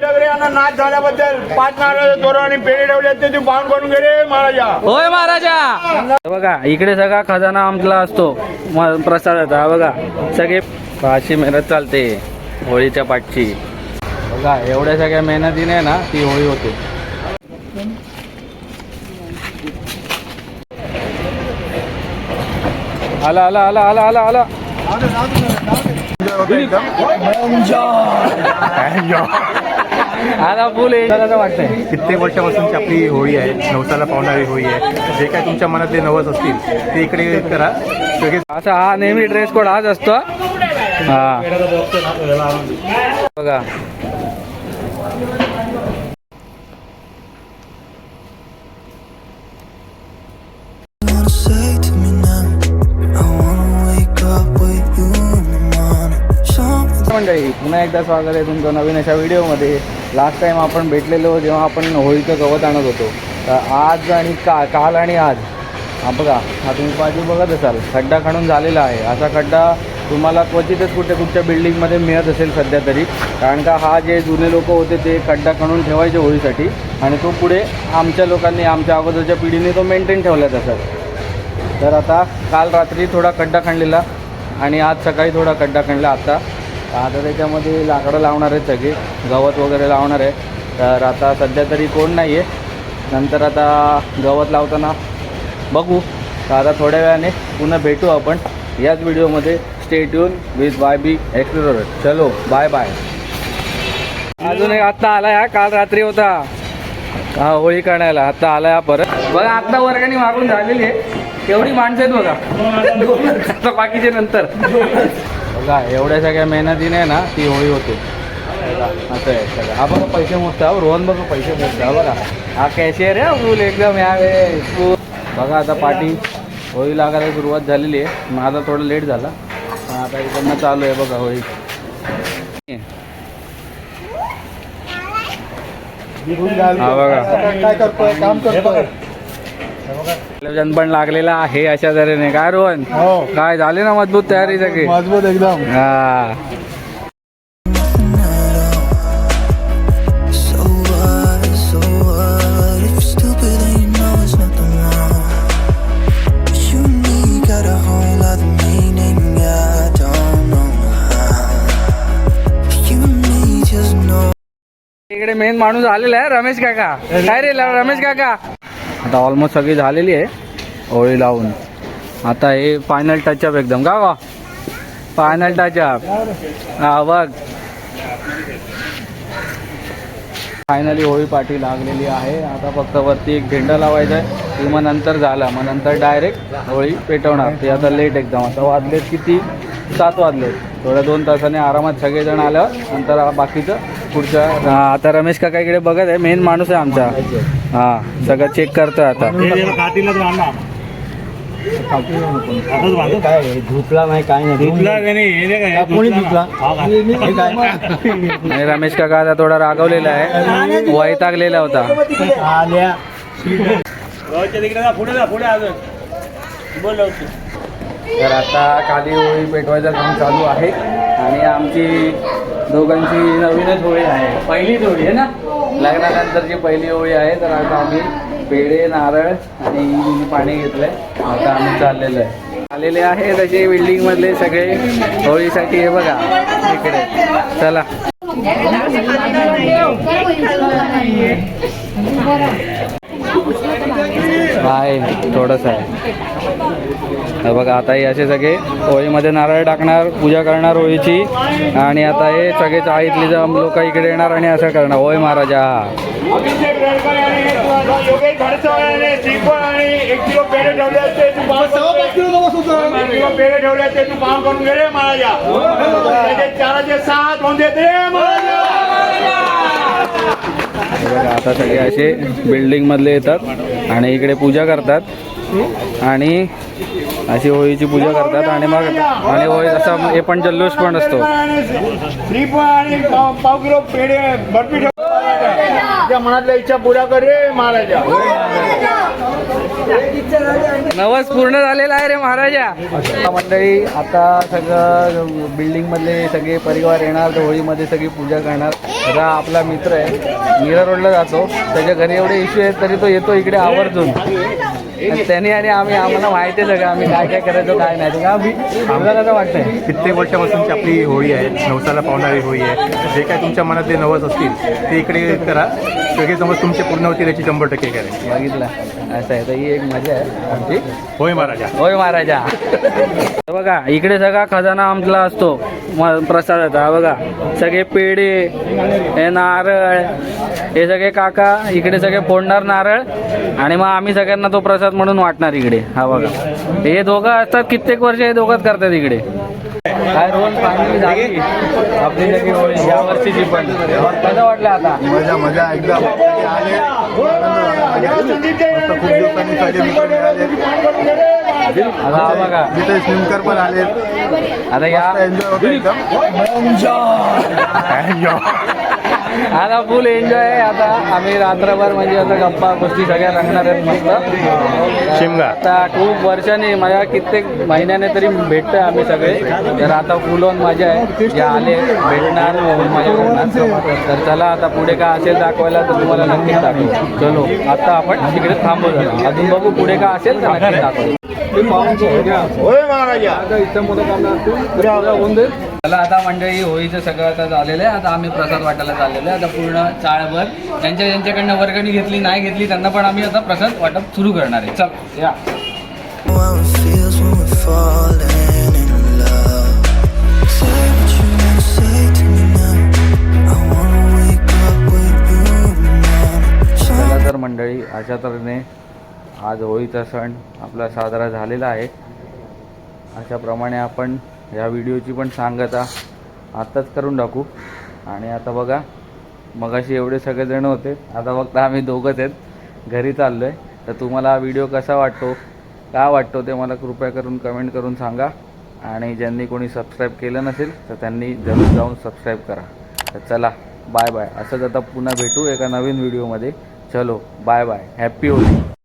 डगरे यांना नाच झाल्याबद्दल पाच नारळ तोरण आणि पेढे ठेवले ते तू पाहून करून गेले महाराजा. होय महाराजा बघा इकडे सगळा खजाना आमला असतो म- प्रसादाचा. बघा सगळे अशी मेहनत चालते होळीच्या पाठची. बघा एवढ्या सगळ्या मेहनतीने ना ती होळी होते. आला आला आला आला आला आला. आला फुल असं वाटतंय कित्येक वर्षापासूनची आपली होळी आहे नवसाला पावणारी होळी आहे. जे काय तुमच्या मनातले नवस असतील ते इकडे करा. सगळे असा हा नेहमी ड्रेस कोड हाच असतो. हा. बघा. Say to me मंडळी पुन्हा एकदा स्वागत आहे तुमचं नवीन अशा व्हिडिओमध्ये. लास्ट टाइम आपण भेटलेलो जेव्हा आपण होळीचं गवत आणत होतो. तर आज आणि का काल आणि आज. हा बघा हा तुम्ही पाहिजे बघत असाल. खड्डा खणून झालेला आहे. असा खड्डा तुम्हाला क्वचितच कुठे कुठच्या बिल्डिंगमध्ये मिळत असेल सध्या तरी. कारण का हा जे जुने लोक होते ते खड्डा खणून ठेवायचे होळीसाठी. आणि तो पुढे आमच्या लोकांनी आमच्या अगोदरच्या पिढीने तो मेंटेन ठेवला तसं तर आता काल रात्री थोडा खड्डा खणलेला. आणि आज सकाळी थोडा खड्डा खणला आता. आता त्याच्यामध्ये लाकडं लावणार आहेत सगळे. गवत वगैरे लावणार आहे. तर आता सध्या तरी कोण नाही आहे नंतर आता गवत लावताना बघू. तर आता थोड्या वेळाने पुन्हा भेटू आपण. याच व्हिडिओमध्ये stay tuned with by B explore चलो बाय बाय अजून एक आत्ता आला हा काल रात्री होता. हा होळी काढायला आत्ता आला हा परत. बघा आत्ता वर्गाने मागून झालेली आहे. एवढी माणसं आहेत बघा. बाकीचे नंतर. बघा एवढ्या सगळ्या मेहनतीने ना ती होळी होते. असं आहे सगळं. हा बघा पैसे मोजता. हा रोहन बघा पैसे मोजता. बघा. हा कॅशियर आहे फुल एकदम यावे फुल. बघा आता पाठी होळी लागायला सुरुवात झालेली आहे. माझा थोडं लेट झाला. पण आता इकडनं चालू आहे बघा होळी. हा बघा. काय करतोय? काम करतोय? जनपण लागलेला आहे अशा तऱ्हेने. काय रोहन? हो. काय झाले ना मजबूत तयारी सगळी? मजबूत एकदम. इकडे मेन माणूस आलेला आहे रमेश काका. काय रे रमेश काका? आता ऑलमोस्ट सगळी झालेली आहे होळी लावून. आता हे फायनल टचअप एकदम. का वा? फायनल टचअप हा बघ. फायनली होळी पाठी लागलेली आहे. आता फक्त वरती एक झेंडा लावायचा आहे. की मग नंतर झाला मग नंतर डायरेक्ट होळी पेटवणार. ते आता लेट एकदम आता वाजलेत किती? सात वाजलेत थोड्या दोन तासाने आरामात सगळेजण आल्यावर नंतर बाकीचं पुढच्या हा आता रमेश काका इकडे बघत आहे. मेन माणूस आहे आमचा. हा सगळं चेक करतोय आता. काय धुतला नाही काय रमेश काका आता थोडा रागवलेला आहे. वैतागलेला होता. आल्या. तर आता खाली होळी पेटवायचं काम चालू आहे. आणि आमची दोघांची नवीनच होळी आहे. पहिलीच होळी आहे ना? लग्नानंतरची पहिली होळी आहे तर आता आम्ही पेढे नारळ आणि पाणी घेतलं आहे आता आम्ही चाललेलं आहे. आलेले आहे तसे बिल्डिंग मधले सगळे होळीसाठी. हे बघा इकडे. चला. आहे थोडंसं आहे. हे बघा आता हे असे सगळे होळीमध्ये नारळ टाकणार पूजा करणार होळीची आणि आता हे सगळे चाळीतले लोक इकडे येणार आणि असं करणार. होय महाराजा. आता सगळे असे बिल्डिंग मधले येतात. आणि इकडे पूजा करतात. आणि अशी होळीची पूजा करतात आणि मग आणि होळी असा हे पण जल्लोष पण असतो. मनातल्या इच्छा पुऱ्या कर रे महाराजा. नवस पूर्ण झालेला आहे रे महाराजा. मंडळी आता सगळं बिल्डिंग मधले सगळे परिवार येणार होळीमध्ये सगळी पूजा करणार. आता आपला मित्र आहे. मीरा रोडला जातो. त्याच्या घरी एवढे इश्यू आहेत तरी तो येतो इकडे आवर्जून. त्याने आणि आम्ही आम्हाला माहिती आहे सगळं आम्ही काय काय करायचं काय नाही. तर का मी आम्हाला कसं वाटतंय? कित्येक वर्षापासूनची आपली होळी आहे नवसाला पावणारी होळी आहे. जे काय तुमच्या मनातले नवस असतील ते इकडे करा. सगळे नवस तुमचे पूर्ण होतील याची शंभर टक्के करेल बघितलं. असं आहे. तर ही एक मजा आहे आमची. होय महाराजा. होय महाराजा. बघा इकडे सगळा खजाना आमचा असतो. प्रसाद होता. बघा सगळे पेढे हे नारळ हे सगळे काका इकडे सगळे फोडणार नारळ आणि मग आम्ही सगळ्यांना तो प्रसाद म्हणून वाटणार इकडे. हा बघा. हे दोघं असतात कित्येक वर्ष हे दोघंच करतात इकडे. काय फायनली झाली आपली होळी या वर्षीची पण. कसं वाटलं आता? मजा मजा एकदम. खूप दिवसांनी बघा. स्विमकर पण आले आता या. एन्जॉय आता फुल एन्जॉय आहे. आता आम्ही रात्रभर म्हणजे आता गप्पा गोष्टी सगळ्या रंगणार आहेत मस्त. शिमगा. आता खूप वर्षांनी माझ्या कित्येक महिन्याने तरी भेटतोय आम्ही सगळे. तर आता फुल ऑन मजा आहे. जे आले भेटणार फुल मजा करणार तर चला आता पुढे काय असेल दाखवायला तर तुम्हाला नक्कीच दाखवू. चलो आता आपण तिकडे थांबू जरा. अजून बघू पुढे काय असेल तर नक्कीच दाखवू. मला आता मंडळी होळीचं सगळं आता झालेलं आहे. आता आम्ही प्रसाद वाटायला चाललेलो आहे. आता पूर्ण चाळभर. ज्यांच्या ज्यांच्याकडनं वर्गणी घेतली नाही घेतली त्यांना पण आम्ही आता प्रसाद वाटप सुरू करणार आहे. चल या. तर मंडळी अशा तऱ्हेने आज होळीचा सण आपला साजरा झालेला आहे. अशाप्रमाणे आपण या व्हिडिओची पण सांगता आत्ताच करून टाकू. आणि आता बघा मगाशी एवढे सगळेजण होते. आता फक्त आम्ही दोघंच आहेत. घरी चाललो आहे तर तुम्हाला हा व्हिडिओ कसा वाटतो? का वाटतो ते मला कृपया करून कमेंट करून सांगा. आणि ज्यांनी कोणी सबस्क्राईब केलं नसेल तर त्यांनी जरूर जाऊन सबस्क्राईब करा. तर चला बाय बाय असंच आता पुन्हा भेटू एका नवीन व्हिडिओमध्ये चलो बाय बाय हॅप्पी होली